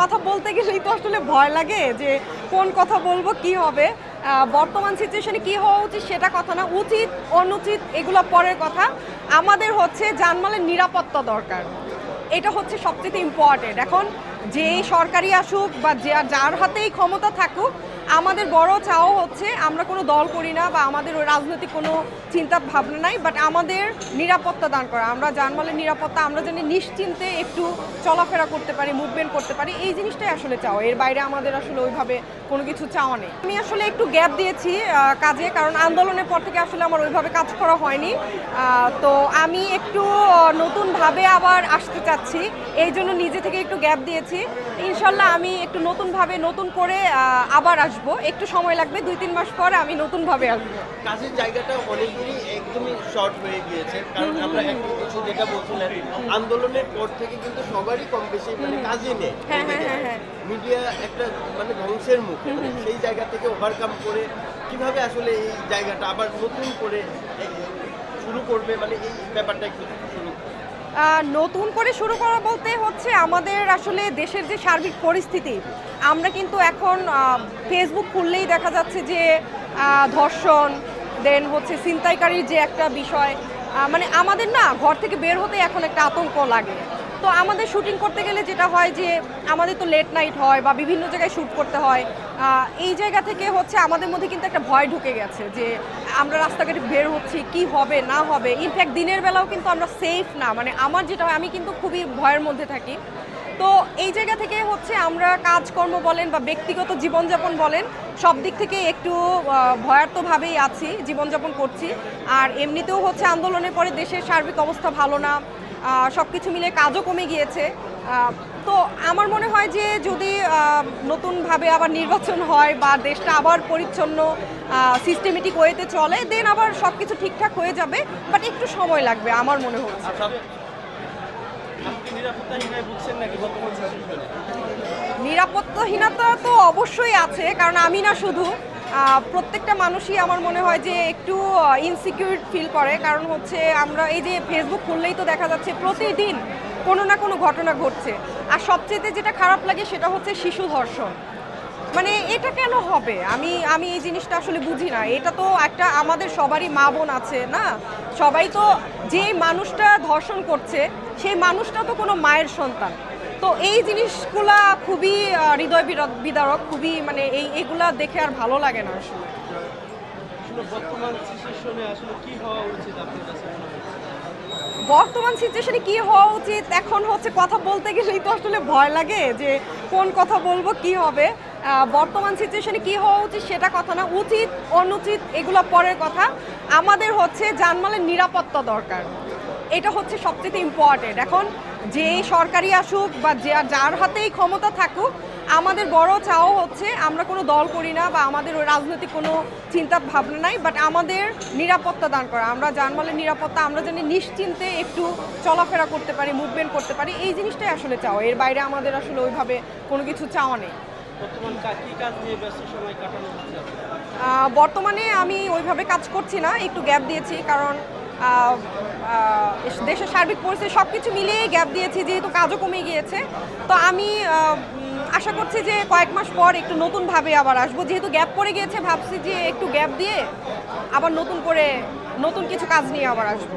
কথা বলতে গেলেই তো আসলে ভয় লাগে যে কোন কথা বলব, কি হবে। বর্তমান সিচুয়েশনে কি হওয়া উচিত সেটা কথা না, উচিত, অনুচিত, এগুলো পরের কথা। আমাদের হচ্ছে জানমালের নিরাপত্তা দরকার। এটা হচ্ছে সবচেয়ে ইম্পর্টেন্ট এখন যে সরকারি আসুক বা যার হাতেই ক্ষমতা থাকুক আমাদের বড় চাও হচ্ছে আমরা কোনো দল করি না বা আমাদের ওই রাজনৈতিক কোনো চিন্তা ভাবনা নাই বাট আমাদের নিরাপত্তা দান করা। আমরা জানমালের নিরাপত্তা, আমরা যেন নিশ্চিন্তে একটু চলাফেরা করতে পারি মুভমেন্ট করতে পারি, এই জিনিসটাই আসলে চাও এর বাইরে আমাদের আসলে ওইভাবে কোনো কিছু চাওয়া নেই। আমি আসলে একটু গ্যাপ দিয়েছি কাজে, কারণ আন্দোলনের পর থেকে আসলে আমার ওইভাবে কাজ করা হয়নি। তো আমি একটু নতুনভাবে আবার আসতে চাচ্ছি, এই জন্য নিজে থেকে একটু গ্যাপ দিয়েছি। ইনশাল্লাহ আমি একটু নতুনভাবে নতুন করে আবার আসব। একটু সময় লাগবে দুই তিন মাস পর আমি নতুনভাবে আসব। কাজের জায়গাটা অনেকগুলি একদমই শর্ট হয়ে গিয়েছে। কারণ আমরা একটা কিছু যেটা বলছিলেন আন্দোলনের পর থেকে কিন্তু সবারই কম বেশি মানে কাজে নেই। হ্যাঁ, হ্যাঁ, হ্যাঁ, হ্যাঁ। মিডিয়া একটা মানে ধ্বংসের মুখে। মানে সেই জায়গা থেকে ওভারকাম করে কীভাবে আসলে এই জায়গাটা আবার নতুন করে শুরু করবে? মানে এই ব্যাপারটা একটু শুরু নতুন করে শুরু করা বলতে হচ্ছে আমাদের আসলে দেশের যে সার্বিক পরিস্থিতি, আমরা কিন্তু এখন ফেসবুক খুললেই দেখা যাচ্ছে যে ধর্ষণ দেন হচ্ছে ছিনতাইকারীর যে একটা বিষয় মানে আমাদের না, ঘর থেকে বের হতে এখন একটা আতঙ্ক লাগে। তো আমাদের শুটিং করতে গেলে যেটা হয় যে, আমাদের তো লেট নাইট হয় বা বিভিন্ন জায়গায় শ্যুট করতে হয় এই জায়গা থেকে হচ্ছে আমাদের মধ্যে কিন্তু একটা ভয় ঢুকে গেছে যে, আমরা রাস্তাঘাটে বের হচ্ছি, কি হবে, না হবে। ইনফ্যাক্ট দিনের বেলাও কিন্তু আমরা সেফ না। মানে আমার যেটা হয়, আমি কিন্তু খুবই ভয়ের মধ্যে থাকি। তো এই জায়গা থেকে হচ্ছে আমরা কাজকর্ম বলেন বা ব্যক্তিগত জীবনযাপন বলেন, সব দিক থেকে একটু ভয়ার্থভাবেই আছি, জীবনযাপন করছি। আর এমনিতেও হচ্ছে আন্দোলনের পরে দেশের সার্বিক অবস্থা ভালো না। সব কিছু মিলে কাজও কমে গিয়েছে। তো আমার মনে হয় যে যদি নতুনভাবে আবার নির্বাচন হয় বা দেশটা আবার পরিচ্ছন্ন সিস্টেমেটিক ওয়েতে চলে দেন আবার সব কিছু ঠিকঠাক হয়ে যাবে বাট একটু সময় লাগবে আমার মনে হচ্ছে। আচ্ছা নিরাপত্তাহীনতা তো অবশ্যই আছে কারণ আমি না শুধু। প্রত্যেকটা মানুষই আমার মনে হয় যে একটু ইনসিকিউর ফিল করে। কারণ হচ্ছে আমরা এই যে ফেসবুক খুললেই তো দেখা যাচ্ছে প্রতিদিন কোনো না কোনো ঘটনা ঘটছে। আর সবচেয়ে যেটা খারাপ লাগে সেটা হচ্ছে শিশু ধর্ষণ। মানে এটা কেন হবে? আমি আমি এই জিনিসটা আসলে বুঝি না। এটা তো একটা আমাদের সবারই মা বোন আছে, না? সবাই তো যে মানুষটা ধর্ষণ করছে, সেই মানুষটা তো কোনো মায়ের সন্তান। তো এই জিনিসগুলা খুবই হৃদয় বিদারক খুবই মানে এই এগুলা দেখে আর ভালো লাগে না আসলে। আসলে বর্তমান সিচুয়েশনে আসলে কি হওয়া উচিত আপনার কাছে বর্তমান সিচুয়েশনে কি হওয়া উচিত? এখন হচ্ছে কথা বলতে গেলেই তো আসলে ভয় লাগে যে কোন কথা বলব কি হবে। বর্তমান সিচুয়েশনে কি হওয়া উচিত সেটা কথা না উচিত অনুচিত এগুলো পরের কথা। আমাদের হচ্ছে জানমালের নিরাপত্তা দরকার। এটা হচ্ছে সবচেয়ে ইম্পর্টেন্ট এখন যে সরকারি আসুক বা যে- যার হাতেই ক্ষমতা থাকুক আমাদের বড় চাও হচ্ছে আমরা কোনো দল করি না বা আমাদের ওই রাজনৈতিক কোনো চিন্তা ভাবনা নাই বাট আমাদের নিরাপত্তা দান করা। আমরা জানমালের নিরাপত্তা আমরা যেন নিশ্চিন্তে একটু চলাফেরা করতে পারি মুভমেন্ট করতে পারি এই জিনিসটাই আসলে চাও এর বাইরে আমাদের আসলে ওইভাবে কোনো কিছু চাওয়া নেই। বর্তমান আমি ওইভাবে কাজ করছি না একটু গ্যাপ দিয়েছি কারণ দেশের সার্বিক পরিস্থিতি সব কিছু মিলিয়ে গ্যাপ দিয়েছি, যেহেতু কাজও কমে গিয়েছে। তো আমি আশা করছি যে কয়েক মাস পর একটু নতুনভাবে আবার আসব। যেহেতু গ্যাপ পড়ে গিয়েছে, ভাবছি যে একটু গ্যাপ দিয়ে আবার নতুন করে নতুন কিছু কাজ নিয়ে আবার আসব।